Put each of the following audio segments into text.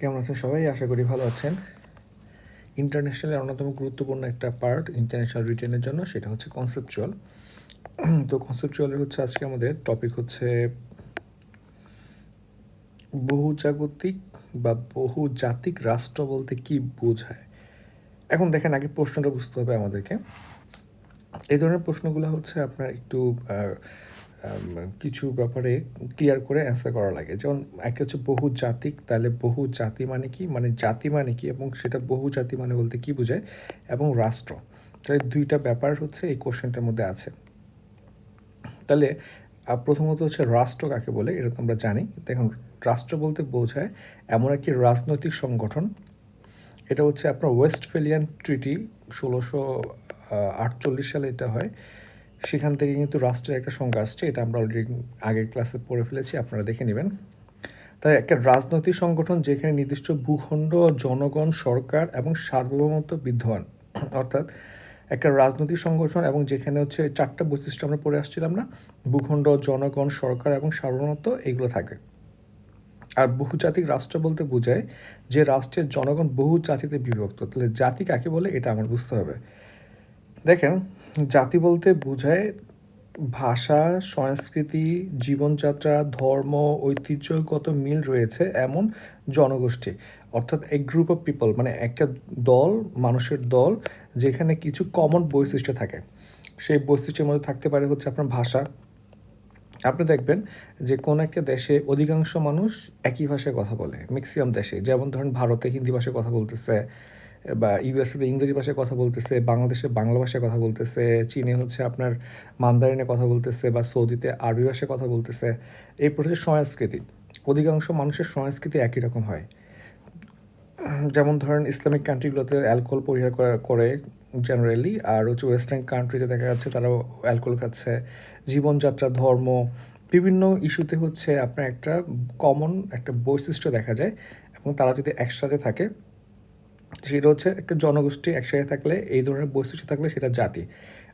কেমন আছেন সবাই? আশা করি ভালো আছেন। ইন্টারন্যাশনালের অন্যতম গুরুত্বপূর্ণ একটা পার্ট ইন্টারন্যাশনাল রিটেনের জন্য সেটা হচ্ছে কনসেপচুয়াল তো কনসেপচুয়ালের হচ্ছে আজকে আমাদের টপিক হচ্ছে বহুজাগতিক বা বহুজাতিক রাষ্ট্র বলতে কি বোঝায়? এখন দেখেন, আগে প্রশ্নটা বুঝতে হবে আমাদেরকে। এই ধরনের প্রশ্নগুলো হচ্ছে আপনার একটু কিছু ব্যাপারে ক্লিয়ার করে অ্যান্সার করা লাগে। যেমন একটা হচ্ছে বহু জাতিক তাহলে বহু জাতি মানে কি? মানে জাতি মানে কি এবং সেটা বহু জাতি মানে বলতে কি বোঝায়? এবং রাষ্ট্র। তাহলে দুইটা ব্যাপার হচ্ছে এই কোশ্চেনটার মধ্যে আছে। তাহলে প্রথমত হচ্ছে রাষ্ট্র কাকে বলে? এটা তো আমরা জানি। দেখুন, রাষ্ট্র বলতে বোঝায় এমন একটি রাজনৈতিক সংগঠন। এটা হচ্ছে আপনার ওয়েস্টফেলিয়ান ট্রিটি ষোলোশো আটচল্লিশ সালে এটা হয়। সেখান থেকে কিন্তু রাষ্ট্রের একটা সংজ্ঞা আসছে, এটা আমরা অলরেডি আগের ক্লাসে পড়ে ফেলেছি, আপনারা দেখে নেবেন। তাই একটা রাজনৈতিক সংগঠন যেখানে নির্দিষ্ট ভূখণ্ড, জনগণ, সরকার এবং সার্বভৌমত্ব বিদ্যমান, অর্থাৎ একটা রাজনৈতিক সংগঠন এবং যেখানে হচ্ছে চারটা বৈশিষ্ট্য আমরা পড়ে আসছিলাম না, ভূখণ্ড, জনগণ, সরকার এবং সার্বভৌমত্ব, এগুলো থাকে। আর বহুজাতিক রাষ্ট্র বলতে বোঝায় যে রাষ্ট্রের জনগণ বহু জাতিতে বিভক্ত, তাহলে জাতি কাকে বলে এটা আমার বুঝতে হবে। দেখেন জাতি বলতে বোঝায় ভাষা, সংস্কৃতি, জীবনযাত্রা, ধর্ম, ঐতিহ্যগত মিল রয়েছে এমন জনগোষ্ঠী। অর্থাৎ এ গ্রুপ অফ পিপল মানে একটা দল, মানুষের দল, যেখানে কিছু কমন বৈশিষ্ট্য থাকে। সেই বৈশিষ্ট্যের মধ্যে থাকতে পারে হচ্ছে আপনার ভাষা। আপনি দেখবেন যে কোন একটা দেশে অধিকাংশ মানুষ একই ভাষায় কথা বলে ম্যাক্সিমাম দেশে। যেমন ধরেন ভারতে হিন্দি ভাষায় কথা বলতেছে বা ইউএসএতে ইংরেজি ভাষায় কথা বলতেছে, বাংলাদেশে বাংলা ভাষায় কথা বলতেছে, চীনে হচ্ছে আপনার মান্দারিনে কথা বলতেছে বা সৌদিতে আরবি ভাষায় কথা বলতেছে। এই হচ্ছে সংস্কৃতি, অধিকাংশ মানুষের সংস্কৃতি একই রকম হয়। যেমন ধরেন ইসলামিক কান্ট্রিগুলোতে অ্যালকোহল পরিহার করা, করে জেনারেলি আর হচ্ছে ওয়েস্টার্ন কান্ট্রিতে দেখা যাচ্ছে তারাও অ্যালকোহল খাচ্ছে। জীবনযাত্রা, ধর্ম, বিভিন্ন ইস্যুতে হচ্ছে আপনার একটা কমন একটা বৈশিষ্ট্য দেখা যায় এবং তারা যদি একসাথে থাকে সেটা হচ্ছে একটা জনগোষ্ঠী একসাথে থাকলে, এই ধরনের বৈশিষ্ট্য থাকলে সেটা জাতি।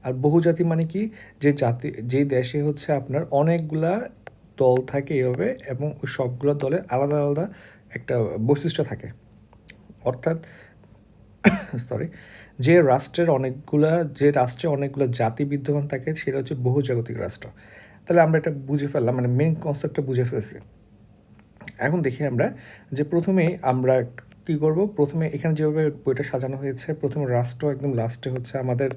আর বহুজাতি মানে কি? যে জাতি যেই দেশে হচ্ছে আপনার অনেকগুলা দল থাকে এভাবে এবং ওই সবগুলো দলের আলাদা আলাদা একটা বৈশিষ্ট্য থাকে। অর্থাৎ সরি যে রাষ্ট্রের অনেকগুলা, যে রাষ্ট্রে অনেকগুলো জাতি বিদ্যমান থাকে, সেটা হচ্ছে বহুজাগতিক রাষ্ট্র। তাহলে আমরা এটা বুঝে ফেললাম মানে মেন কনসেপ্টটা বুঝে ফেলেছি। এখন দেখি আমরা যে প্রথমেই আমরা কি করব? প্রথমে এখানে যেভাবে বইটা সাজানো হয়েছে, প্রথমে রাষ্ট্র, একদম লাস্টে হচ্ছে আমাদের,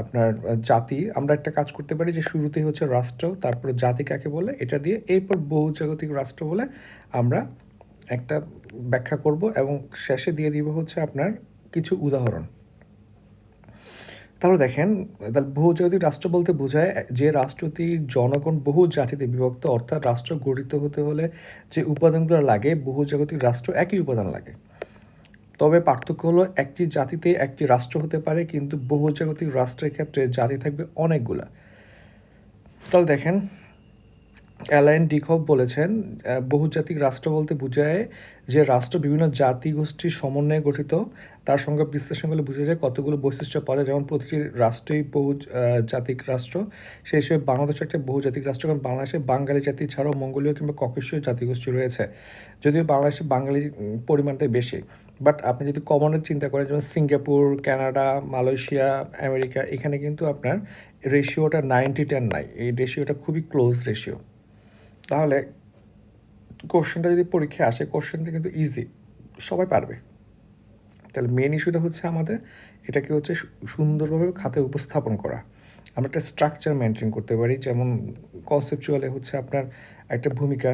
আপনার জাতি। আমরা একটা কাজ করতে পারি যে শুরুতেই হচ্ছে রাষ্ট্র, তারপরে জাতি কাকে বলে, এটা দিয়ে এরপর বহুজাগতিক রাষ্ট্র বলে আমরা একটা ব্যাখ্যা করব এবং শেষে দিয়ে দিব হচ্ছে আপনার কিছু উদাহরণ। তাহলে দেখেন তাহলে বহুজাতিক রাষ্ট্র বলতে বোঝায়, যে রাষ্ট্রটি জনগণ বহু জাতিতে বিভক্ত, অর্থাৎ রাষ্ট্র গঠিত হতে হলে যে উপাদানগুলো লাগে বহুজাগতিক রাষ্ট্র একই উপাদান লাগে। তবে পার্থক্য হলো, একটি জাতিতে একটি রাষ্ট্র হতে পারে, কিন্তু বহুজাগতিক রাষ্ট্রের ক্ষেত্রে জাতি থাকবে অনেকগুলা। তাহলে দেখেন অ্যালাইন ডিকভ বলেছেন বহুজাতিক রাষ্ট্র বলতে বোঝায় যে রাষ্ট্র বিভিন্ন জাতি গোষ্ঠীর সমন্বয়ে গঠিত। তার সঙ্গে বিশ্লেষণ করলে বোঝা যায় কতগুলো বৈশিষ্ট্য পাওয়া যায়। যেমন প্রতিটি রাষ্ট্রই বহু জাতিক রাষ্ট্র সেই হিসেবে বাংলাদেশ একটা বহুজাতিক রাষ্ট্র। কারণ বাংলাদেশে বাঙালি জাতি ছাড়াও মঙ্গোলীয় কিংবা ককেশীয় জাতিগোষ্ঠী রয়েছে। যদিও বাংলাদেশে বাঙালির উম, পরিমাণটাই বেশি। বাট আপনি যদি কমনের চিন্তা করেন যেমন সিঙ্গাপুর কানাডা মালয়েশিয়া আমেরিকা এখানে কিন্তু আপনার রেশিওটা নাইনটি টেন নাই। এই রেশিওটা খুবই ক্লোজ রেশিও তাহলে কোশ্চেনটা যদি পরীক্ষায় আসে, কোশ্চেনটা কিন্তু ইজি সবাই পারবে। তাহলে মেন ইস্যুটা হচ্ছে আমাদের, এটাকে হচ্ছে সুন্দরভাবে খাতে উপস্থাপন করা। আমরা একটা স্ট্রাকচার মেনটেন করতে পারি, যেমন কনসেপচুয়ালে হচ্ছে আপনার একটা ভূমিকা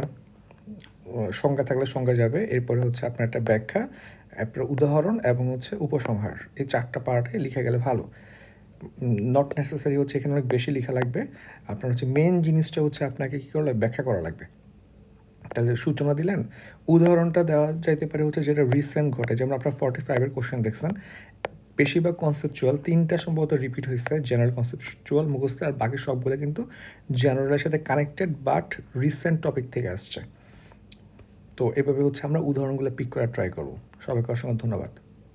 সংজ্ঞা থাকলে সংজ্ঞা যাবে, এরপরে হচ্ছে আপনার একটা ব্যাখ্যা, একটা উদাহরণ এবং হচ্ছে উপসংহার। এই চারটা পার্টে লিখে গেলে ভালো। নট নেসেসারি হচ্ছে, এখানে অনেক বেশি লেখা লাগবে। আপনার হচ্ছে মেন জিনিসটা হচ্ছে আপনাকে কী করা লাগবে? ব্যাখ্যা করা লাগবে। তাহলে সূচনা দিলেন। উদাহরণটা দেওয়া যাইতে পারে হচ্ছে যেটা রিসেন্ট ঘটে। যেমন আপনার ফর্টি ফাইভের কোশ্চেন দেখছেন। বেশিরভাগ কনসেপচুয়াল তিনটা সম্ভবত রিপিট হয়েছে জেনারেল কনসেপচুয়াল মুখস্থ, আর বাকি সবগুলো কিন্তু জেনারেলের সাথে কানেক্টেড বাট রিসেন্ট টপিক থেকে আসছে। তো এভাবে হচ্ছে আমরা উদাহরণগুলো পিক করার ট্রাই করব। সবাইকে অসংখ্য ধন্যবাদ।